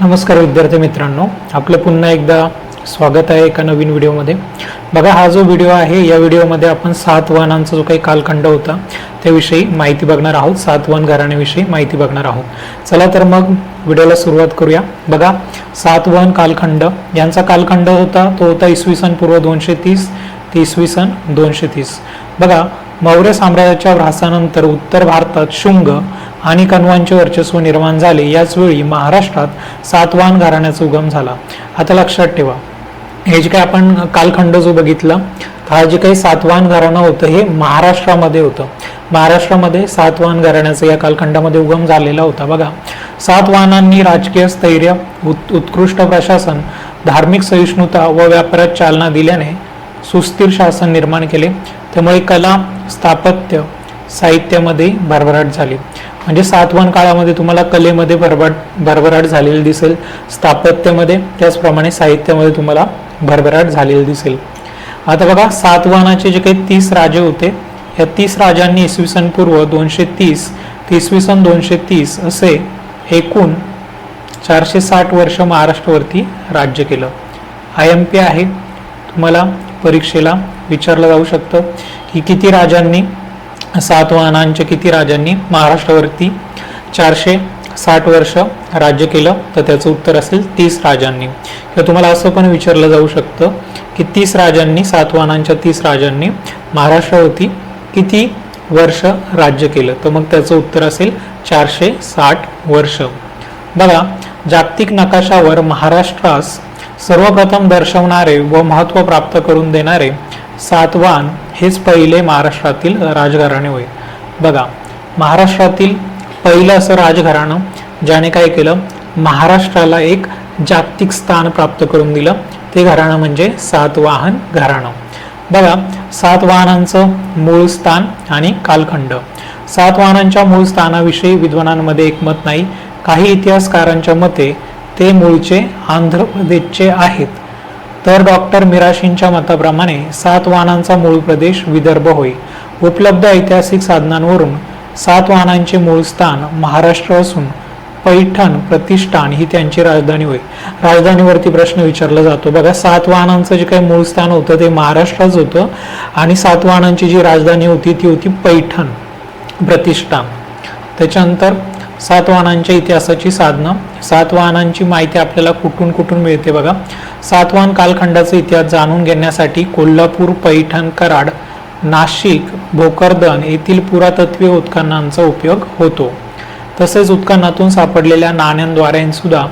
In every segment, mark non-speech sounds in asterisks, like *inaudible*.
नमस्कार विद्यार्थी मित्रांनो. आपलं पुन्हा एकदा स्वागत आहे एका नवीन व्हिडिओमध्ये. बघा हा जो व्हिडिओ आहे या व्हिडिओमध्ये आपण सात वाहनांचा जो काही कालखंड होता त्याविषयी माहिती बघणार आहोत. सात वाहन घराण्याविषयी माहिती बघणार आहोत. चला तर मग व्हिडिओला सुरुवात करूया. बघा सात वन कालखंड. यांचा कालखंड होता तो होता इसवी सन पूर्व दोनशे तीस ते इसवी सन दोनशे तीस. बघा मौर्य साम्राज्याच्या ह्रासानंतर उत्तर भारतात शुंग आणि कण्वांचे वर्चस्व निर्माण झाले. याच वेळी महाराष्ट्रात सातवाहन घराण्याचा उगम झाला. आता लक्षात ठेवा. हे जे काही आपण कालखंड जो बघितला हा जे काही सातवाहन घराणं होतं हे महाराष्ट्रामध्ये होतं. महाराष्ट्रामध्ये सातवाहन घराण्याचा या कालखंडामध्ये उगम झालेला होता. बघा सातवाहनांनी राजकीय स्थैर्य उत् उत्कृष्ट प्रशासन धार्मिक सहिष्णुता व व्यापारात चालना दिल्याने सुस्थिर शासन निर्माण केले. त्यामुळे कला स्थापत्य साहित्यामध्ये भरभराट झाली. म्हणजे सातवाहन काळामध्ये तुम्हाला कलेमध्ये भरभाट भरभराट झालेली दिसेल. स्थापत्यामध्ये त्याचप्रमाणे साहित्यामध्ये तुम्हाला भरभराट झालेली दिसेल. आता बघा सातवाहनाचे जे काही तीस राजे होते या तीस राजांनी इसवी सन पूर्व दोनशे तीस ते इसवी सन दोनशे तीस असे एकूण चारशे साठ वर्ष महाराष्ट्रावरती राज्य केलं. आय एम पी आहे. तुम्हाला परीक्षेला विचारलं जाऊ शकतं. की किती राजांनी सातवाहनांच्या किती राजांनी महाराष्ट्रावरती चारशे साठ वर्ष राज्य केलं? तर त्याचं उत्तर असेल तीस राजांनी. किंवा तुम्हाला असं पण विचारलं जाऊ शकतं की तीस राजांनी सातवाहनांच्या तीस राजांनी महाराष्ट्रावरती किती वर्ष राज्य केलं? तर मग त्याचं उत्तर असेल चारशे साठ वर्ष. बघा जागतिक नकाशावर महाराष्ट्रास सर्वप्रथम दर्शवणारे व महत्त्व प्राप्त करून देणारे सातवाहन हेच पहिले महाराष्ट्रातील राजघराणे होय. बघा महाराष्ट्रातील पहिलं असं राजघराणं ज्याने काय केलं? महाराष्ट्राला एक जागतिक स्थान प्राप्त करून दिलं. ते घराणं म्हणजे सातवाहन घराणं. बघा सातवाहनांचं मूळ स्थान आणि कालखंड. सातवाहनांच्या मूळ स्थानाविषयी विद्वानांमध्ये एकमत नाही. काही इतिहासकारांच्या मते ते मूळचे आंध्र प्रदेशचे आहेत. तर डॉक्टर मिराशींच्या मताप्रमाणे सात वाहनांचा मूळ प्रदेश विदर्भ होय. उपलब्ध ऐतिहासिक साधनांवरून सात वाहनांचे मूळ स्थान महाराष्ट्र असून पैठण प्रतिष्ठान ही त्यांची राजधानी होय. राजधानीवरती प्रश्न विचारला जातो. बघा सात वाहनांचं जे काही मूळ स्थान होतं ते महाराष्ट्राच होतं आणि सात वाहनांची जी राजधानी होती ती होती पैठण प्रतिष्ठान. त्याच्यानंतर सातवाहनांच्या इतिहासाची साधनं. सातवाहनांची माहिती आपल्याला कुठून कुठून मिळते बघा. सातवाहन कालखंडाचा इतिहास जाणून घेण्यासाठी कोल्हापूर पैठण कराड नाशिक भोकरदन येथील पुरातत्वीय उत्खननांचा उपयोग होतो. तसेच उत्खननातून सापडलेल्या नाण्यांद्वारे सुद्धा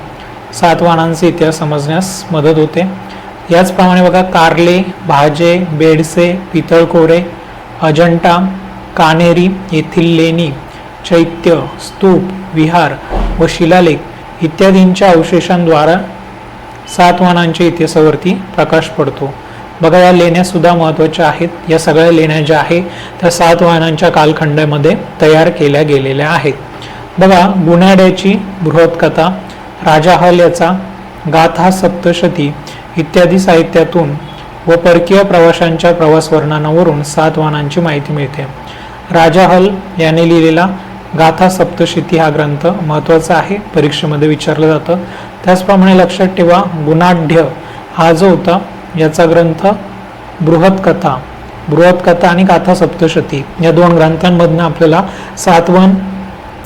सातवाहनांचा इतिहास समजण्यास मदत होते. याचप्रमाणे बघा कारले भाजे बेडसे पितळखोरे अजंठा कानेरी येथील लेणी चैत्य स्तूप विहार व शिलालेख इत्यादींच्या अवशेषांद्वारा सातवानांच्या इतिहासावरती प्रकाश पडतो. बघा या लेण्या सुद्धा महत्त्वाच्या आहेत. या सगळ्या लेण्या ज्या आहेत त्या सातवाहनांच्या कालखंडामध्ये तयार केल्या गेलेल्या आहेत. बघा गुन्हाड्याची बृहत्कथा राजा हल याचा गाथा सप्तशती इत्यादी साहित्यातून व परकीय प्रवाशांच्या प्रवास वर्णनावरून सातवाहनांची माहिती मिळते. राजा हल याने लिहिलेला गाथा सप्तशती हा ग्रंथ महत्त्वाचा आहे. परीक्षेमध्ये विचारलं जातं. त्याचप्रमाणे लक्षात ठेवा गुणाढ्य हा जो होता याचा ग्रंथ बृहत्कथा बृहत्कथा आणि गाथा सप्तशती या दोन ग्रंथांमधनं आपल्याला सातवन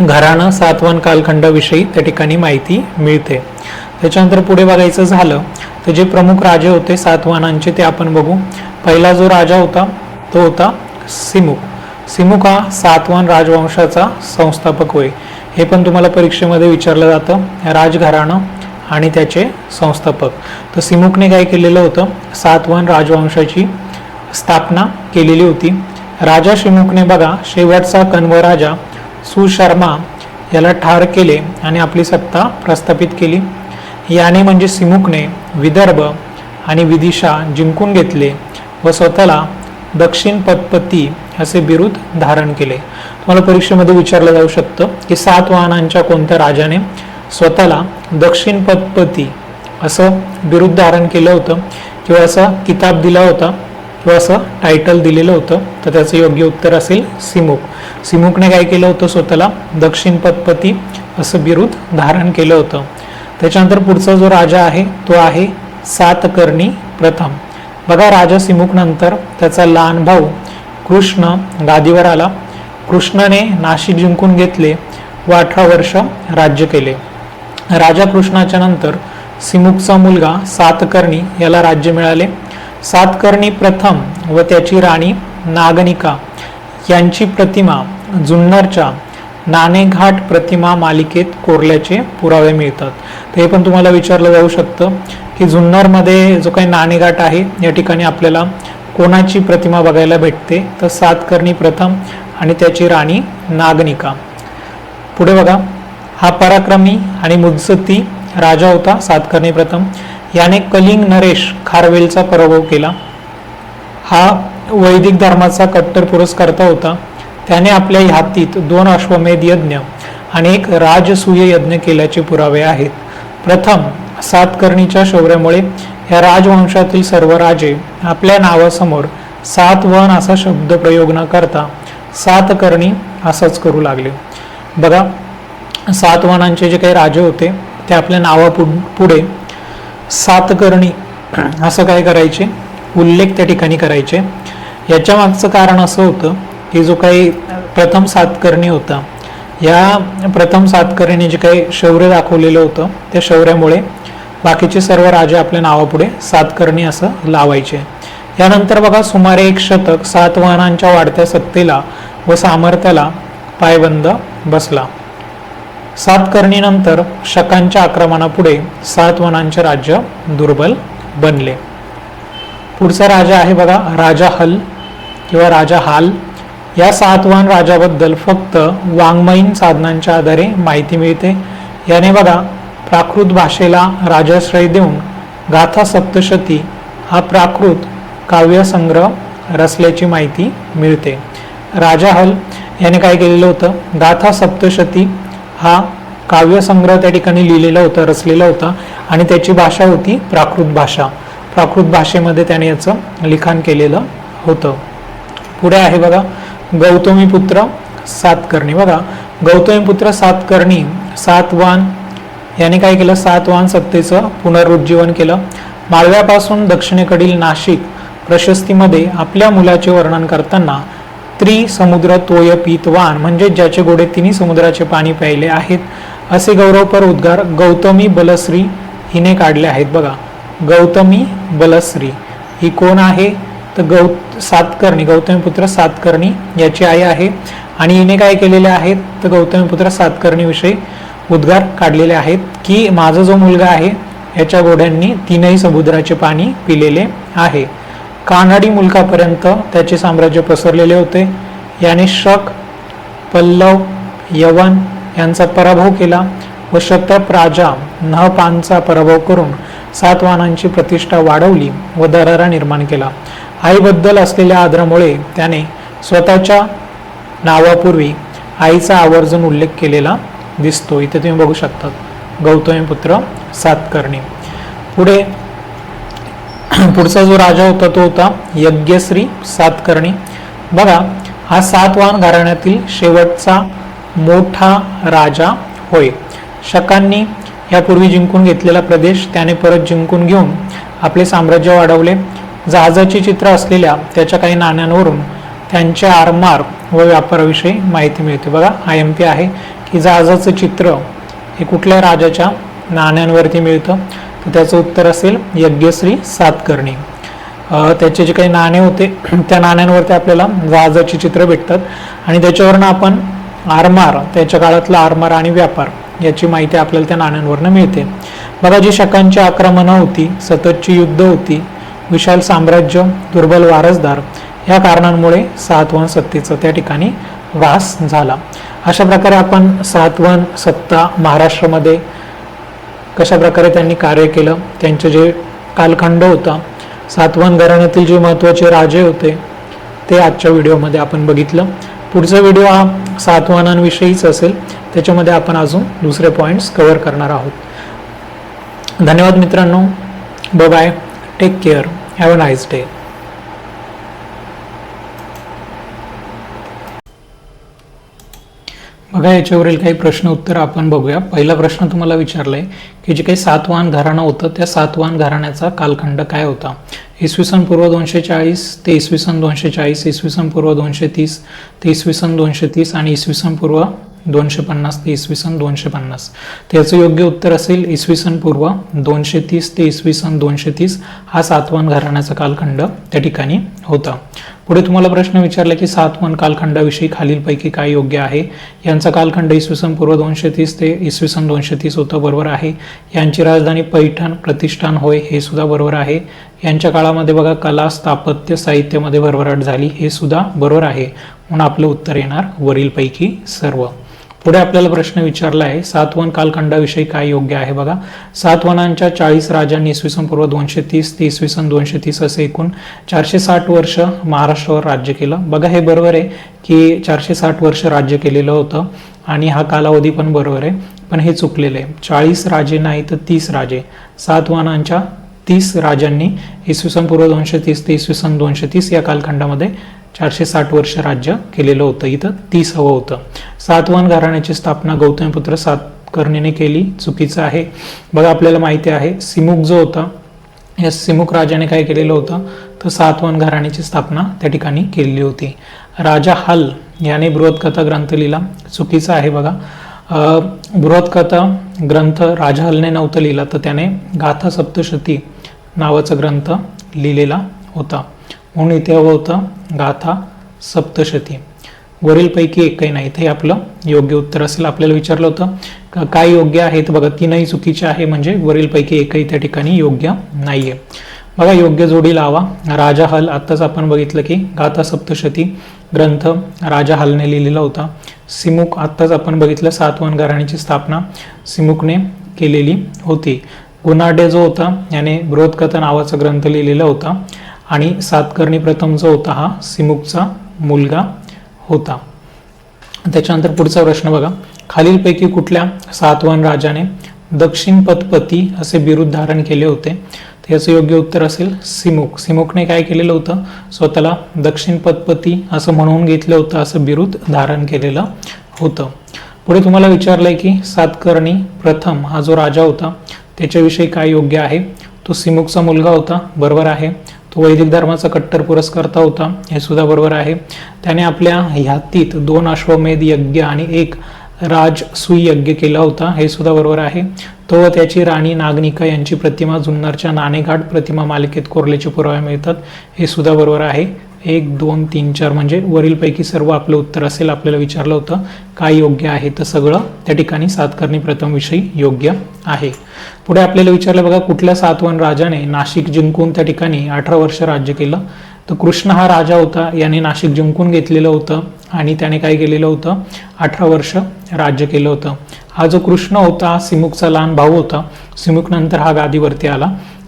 घराणं सातवन कालखंडाविषयी त्या ठिकाणी माहिती मिळते. त्याच्यानंतर पुढे बघायचं झालं तर जे प्रमुख राजे होते सातवाहनांचे ते आपण बघू. पहिला जो राजा होता तो होता सिमुक. सिमुक हा राजवंशाचा संस्थापक होय. हे पण तुम्हाला परीक्षेमध्ये विचारलं जातं. राजघराणं आणि त्याचे संस्थापक. तर सिमुकने काय केलेलं होतं? सातवान राजवंशाची स्थापना केलेली होती. राजा शिमुकने बघा शेवटचा कण्व राजा सुशर्मा याला ठार केले आणि आपली सत्ता प्रस्थापित केली. याने म्हणजे सिमुकने विदर्भ आणि विदिशा जिंकून घेतले व स्वतःला दक्षिण पदपती असे बिरुद धारण केले. तुम्हाला परीक्षेमध्ये विचारलं जाऊ शकतं की सात वाहनांच्या कोणत्या राजाने स्वतःला दक्षिण पदपती असं बिरुद धारण केलं होतं किंवा असा किताब दिला होता किंवा असं टायटल दिलेलं होतं तर त्याचं योग्य उत्तर असेल सिमुक. सिमुकने काय केलं होतं? स्वतःला दक्षिण पदपती असं बिरुद धारण केलं होतं. त्याच्यानंतर पुढचा जो राजा आहे तो आहे सातकर्णी प्रथम. बघा राजा सिमुक नंतर त्याचा लहान भाऊ कृष्ण गादीवर आला. कृष्णाने नाशिक जिंकून घेतले व अठरा वर्ष राज्य केले. राजा कृष्णाच्या नंतर सिमुकचा मुलगा सातकर्णी याला राज्य मिळाले. सातकर्णी प्रथम व त्याची राणी नागनिका यांची प्रतिमा जुन्नरच्या नाणेघाट प्रतिमा मालिकेत कोरल्याचे पुरावे मिळतात. तर हे पण तुम्हाला विचारलं जाऊ शकतं. की जुन्नरमध्ये जो काही नाणेघाट आहे या ठिकाणी आपल्याला कोणाची प्रतिमा बघायला भेटते तर सातकर्णी प्रथम आणि त्याची राणी नागनिका. पुढे बघा हा पराक्रमी आणि मुत्सद्दी राजा होता सातकर्णी प्रथम. याने कलिंग नरेश खारवेलचा पराभव केला. हा वैदिक धर्माचा कट्टर पुरस्कर्ता होता. त्याने आपल्या ह्यातीत दोन अश्वमेध यज्ञ आणि एक राजसूय यज्ञ केल्याचे पुरावे आहेत. प्रथम सातकर्णीच्या शौर्यामुळे या राजवंशातील सर्व राजे आपल्या नावासमोर सातवन असा शब्द प्रयोग न करता सातकर्णी असंच करू लागले. बघा सातवनांचे जे काही राजे होते ते आपल्या नावा पुढे सातकर्णी असं काय करायचे? उल्लेख त्या ठिकाणी करायचे. याच्या मागचं कारण असं होतं की जो काही प्रथम सातकर्णी होता या प्रथम सातकर्णी जे काही शौर्य दाखवलेलं होतं त्या शौर्यामुळे बाकीचे सर्व राजे आपल्या नावापुढे सातकर्णी असं लावायचे. यानंतर बघा सुमारे एक शतक सातवाहनांच्या वाढत्या सत्तेला व सामर्थ्याला पायबंद बसला. सातकर्णीनंतर शकांच्या आक्रमणापुढे सातवाहनांचे राज्य दुर्बल बनले. पुढचा राजा आहे बघा राजा हल किंवा राजा हाल. या सातवाहन राजाबद्दल फक्त वाङ्मयीन साधनांच्या आधारे माहिती मिळते. याने बघा प्राकृत भाषेला राजाश्रय देऊन गाथा सप्तशती हा प्राकृत काव्यसंग्रह रचल्याची माहिती मिळते. राजा हल याने काय केलेलं होतं? गाथा सप्तशती हा काव्यसंग्रह त्या ठिकाणी लिहिलेला होता रचलेला होता आणि त्याची भाषा होती प्राकृत भाषा. प्राकृत भाषेमध्ये त्याने याचं लिखाण केलेलं होतं. पुढे आहे बघा गौतमीपुत्र सातकर्णी. बघा गौतमीपुत्र सातकर्णी सातवान याने काय केलं? सातवान सत्तेचं पुनरुज्जीवन केलं. माळव्यापासून दक्षिणेकडील नाशिक प्रशस्तीमध्ये आपल्या मुलाचे वर्णन करताना त्रिसमुद्र तोय पीतवान म्हणजे ज्याचे गोडे तिन्ही समुद्राचे पाणी प्यायले आहेत असे गौरवपर उद्गार गौतमी बलश्री हिने काढले आहेत. बघा गौतमी बलश्री ही कोण आहे? तर गौ सातकर्णी गौतमी पुत्र सातकर्णी याची आई आहे. आणि हिने काय केलेले आहेत? तर गौतमी पुत्र सातकर्णीविषयी उद्गार काढलेले आहेत की माझा जो मुलगा आहे याच्या घोड्यांनी तीनही समुद्राचे पाणी पिलेले आहे. कानाडी मुलकापर्यंत त्याचे साम्राज्य पसरलेले होते. याने शक पल्लव यवन यांचा पराभव केला व शतप राजा नहपानचा पराभव करून सातवानांची प्रतिष्ठा वाढवली व दरारा निर्माण केला. आईबद्दल असलेल्या आदरामुळे त्याने स्वतःच्या नावापूर्वी आईचा आवर्जून उल्लेख केलेला दिसतो. इथे तुम्ही बघू शकता. गौतमी पुत्र सातकर्णी. पुढे पुढचा जो राजा होता तो होता यज्ञश्री सातकर्णी. बघा हा सातवाहन घराण्यातील शेवटचा मोठा राजा होय. शकांनी यापूर्वी जिंकून घेतलेला प्रदेश त्याने परत जिंकून घेऊन आपले साम्राज्य वाढवले. जहाजाची चित्र असलेल्या त्याच्या काही नाण्यांवरून त्यांच्या आरमार व व्यापाराविषयी माहिती मिळते. बघा आय एम पी आहे. की जहाजाचं चित्र हे कुठल्या राजाच्या नाण्यांवरती मिळतं? तर त्याचं उत्तर असेल यज्ञश्री सातकर्णी. त्याचे जे काही नाणे होते *clears throat* त्या नाण्यांवरती आपल्याला जहाजाची चित्र भेटतात. आणि त्याच्यावरनं आपण आरमार त्याच्या काळातला आरमार आणि व्यापार याची माहिती आपल्याला त्या नाण्यांवरनं मिळते. बघा जी शकांची आक्रमणं होती सततची युद्ध होती विशाल साम्राज्य दुर्बल वारसदार या कारणांमुळे सातवन सत्तेचा त्या ठिकाणी वास झाला. अशा प्रकारे आपण सातवन सत्ता महाराष्ट्रामध्ये कशा प्रकारे त्यांनी कार्य केलं त्यांचे जे कालखंड होता सातवन घराण्यातील जे महत्त्वाचे राजे होते ते आजच्या व्हिडिओमध्ये आपण बघितलं. पुढचा व्हिडिओ हा सातवानांविषयीच असेल. त्याच्यामध्ये आपण अजून दुसरे पॉईंट्स कव्हर करणार आहोत. धन्यवाद मित्रांनो. Bye take care have a nice day बघा याच्यावरील काही प्रश्न उत्तर आपण बघूया. पहिला प्रश्न तुम्हाला विचारलाय की जे काही सातवाहन घराणं होतं त्या सातवाहन घराण्याचा कालखंड काय होता? इसवी सन पूर्व दोनशे चाळीस ते इसवी सन दोनशे चाळीस इसवी सन पूर्व दोनशे तीस ते इसवी सन दोनशे तीस आणि इसवी सन पूर्व दोनशे पन्नास ते इसवी सन दोनशे पन्नास. त्याचं योग्य उत्तर असेल इसवी सन पूर्व दोनशे तीस ते इसवी सन दोनशे तीस हा सातवन घराण्याचा कालखंड त्या ठिकाणी होता. पुढे तुम्हाला प्रश्न विचारला की सातवन कालखंडाविषयी खालीलपैकी काय योग्य आहे? यांचा कालखंड इसवी सन पूर्व दोनशे तीस ते इसवी सन दोनशे तीस होतं बरोबर आहे. यांची राजधानी पैठण प्रतिष्ठान होय हे सुद्धा बरोबर आहे. यांच्या काळामध्ये बघा कला स्थापत्य साहित्यामध्ये भरभराट झाली हे सुद्धा बरोबर आहे. म्हणून आपलं उत्तर येणार वरीलपैकी सर्व. पुढे आपल्याला प्रश्न विचारला आहे सातवन कालखंडाविषयी काय योग्य आहे बघा. सातवनांच्या चाळीस राजांनी इसवी सन पूर्व दोनशे तीस ते इसवी सन दोनशे तीस असे एकूण चारशे साठ वर्ष महाराष्ट्रावर राज्य केलं. बघा हे बरोबर आहे की चारशे साठ वर्ष राज्य केलेलं होतं आणि हा कालावधी पण बरोबर आहे पण हे चुकलेलं आहे. चाळीस राजे नाही तर तीस राजे. सातवानांच्या तीस राजांनी इसवी सन पूर्व दोनशे तीस ते इसवी सन दोनशे तीस या कालखंडामध्ये चारशे साठ वर्ष राज्य केलेलं होतं. इथं तीस हवं होतं. सातवाहन घराण्याची स्थापना गौतमीपुत्र सातकर्णीने केली. चुकीचं आहे. बघा आपल्याला माहिती आहे सिमुक जो होता या सिमुक राजाने काय केलेलं होतं? तर सातवाहन घराण्याची स्थापना त्या ठिकाणी केलेली होती. राजा हल याने बृहत्कथा ग्रंथ लिहिला. चुकीचं आहे बघा. बृहत्कथा ग्रंथ राजा हलने नव्हतं लिहिला तर त्याने गाथा सप्तशती नावाचा ग्रंथ लिहिलेला होता. म्हणून इथे हवं होतं गाथा सप्तशती. वरीलपैकी एकही नाही हे आपलं योग्य उत्तर असेल आपल्याला विचारलं होतं. का काय योग्य आहे? तर बघा तीनही चुकीचे आहे म्हणजे वरीलपैकी एकही त्या ठिकाणी योग्य नाहीये. बघा योग्य जोडी लावा. राजा हल आत्ताच आपण बघितलं की गाथा सप्तशती ग्रंथ राजा हलने लिहिलेला होता. सिमुक आत्ताच आपण बघितलं सातवन घराण्याची स्थापना सिमुकने केलेली होती. गुनाडे जो होता याने बृहत्कथा नावाचा ग्रंथ लिहिलेला होता. आणि सातकर्णी प्रथम जो होता हा सिमुकचा मुलगा होता. त्याच्यानंतर पुढचा प्रश्न बघा. खालीलपैकी कुठल्या सातवन राजाने दक्षिण पदपती असे बिरुद धारण केले होते? तर याचं योग्य उत्तर असेल सिमुक. सिमुकने काय केलेलं होतं? स्वतःला दक्षिण पदपती असं म्हणून घेतलं होतं असं बिरुद धारण केलेलं होतं. पुढे तुम्हाला विचारलंय की सातकर्णी प्रथम हा जो राजा होता त्याच्याविषयी काय योग्य आहे? तो सिमुकचा मुलगा होता बरोबर आहे. तो वैदिक धर्माचा कट्टर पुरस्कर्ता होता. हे सुद्धा बरोबर आहे. त्याने आपल्या ह्यातीत दोन अश्वमेध यज्ञ आणि एक राज यज्ञ केला होता. हे सुद्धा बरोबर आहे. तो व त्याची राणी नागनिका यांची प्रतिमा जुन्नरच्या नाणेघाट प्रतिमा मालिकेत कोरल्याचे पुरावे मिळतात. हे सुद्धा बरोबर आहे. एक दोन तीन चार म्हणजे वरीलपैकी सर्व आपलं उत्तर असेल आपल्याला विचारलं होतं काय योग्य आहे तर सगळं त्या ठिकाणी सातकर्णी प्रथम विषयी योग्य आहे. पुढे आपल्याला विचारलं बघा कुठल्या सातवन राजाने नाशिक जिंकून त्या ठिकाणी अठरा वर्ष राज्य केलं? तर कृष्ण हा राजा होता याने नाशिक जिंकून घेतलेलं होतं आणि त्याने काय केलेलं होतं? अठरा वर्ष राज्य केलं होतं. हा जो कृष्ण होता सिमुकचा लहान भाऊ होता सिमुक नंतर हा गादीवरती आला.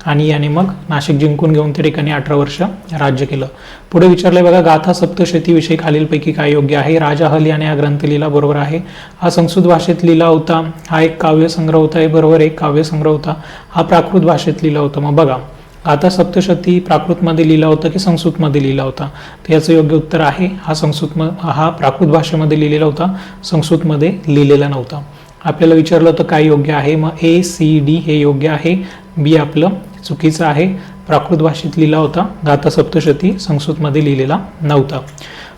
आणि याने मग नाशिक जिंकून घेऊन त्या ठिकाणी अठरा वर्ष राज्य केलं. पुढे विचारलंय बघा गाथा सप्तशतीविषयी खालीलपैकी काय योग्य आहे? राजा हल याने हा ग्रंथ लिहिला बरोबर आहे. हा संस्कृत भाषेत लिहिला होता. हा एक काव्यसंग्रह होता हे बरोबर एक काव्यसंग्रह होता. हा प्राकृत भाषेत लिहिला होता. मग बघा आता सप्तशती प्राकृतमध्ये लिहिला होता की संस्कृतमध्ये लिहिला होता? तर याचं योग्य उत्तर आहे हा संस्कृत हा प्राकृत भाषेमध्ये लिहिलेला होता. संस्कृतमध्ये लिहिलेला नव्हता. आपल्याला विचारलं होतं काय योग्य आहे? मग ए सी डी हे योग्य आहे. बी आपलं चुकीचं आहे. प्राकृत भाषेत लिहिला होता. गाथा सप्तशती संस्कृतमध्ये लिहिलेला नव्हता.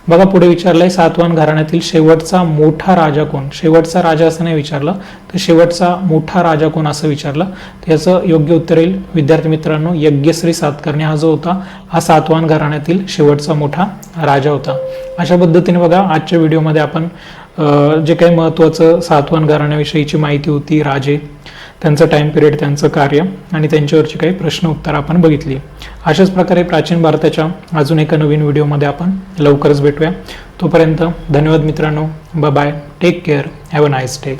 बघा पुढे विचारलंय सातवान घराण्यातील शेवटचा मोठा राजा कोण? शेवटचा राजा असं नाही विचारलं तर शेवटचा मोठा राजा कोण असं विचारलं? त्याचं योग्य उत्तर येईल. विद्यार्थी मित्रांनो यज्ञश्री सातकर्णी हा जो होता हा सातवान घराण्यातील शेवटचा मोठा राजा होता. अशा पद्धतीने बघा आजच्या व्हिडिओमध्ये आपण जे काही महत्त्वाचं सातवान घराण्याविषयीची माहिती होती राजे त्यांचं टाईम पिरियड त्यांचं कार्य आणि त्यांच्यावरची काही प्रश्न उत्तर आपण बघितली. अशाच प्रकारे प्राचीन भारताच्या अजून एका नवीन व्हिडिओमध्ये आपण लवकरच भेटूया. तोपर्यंत धन्यवाद मित्रांनो. Bye take care have a nice day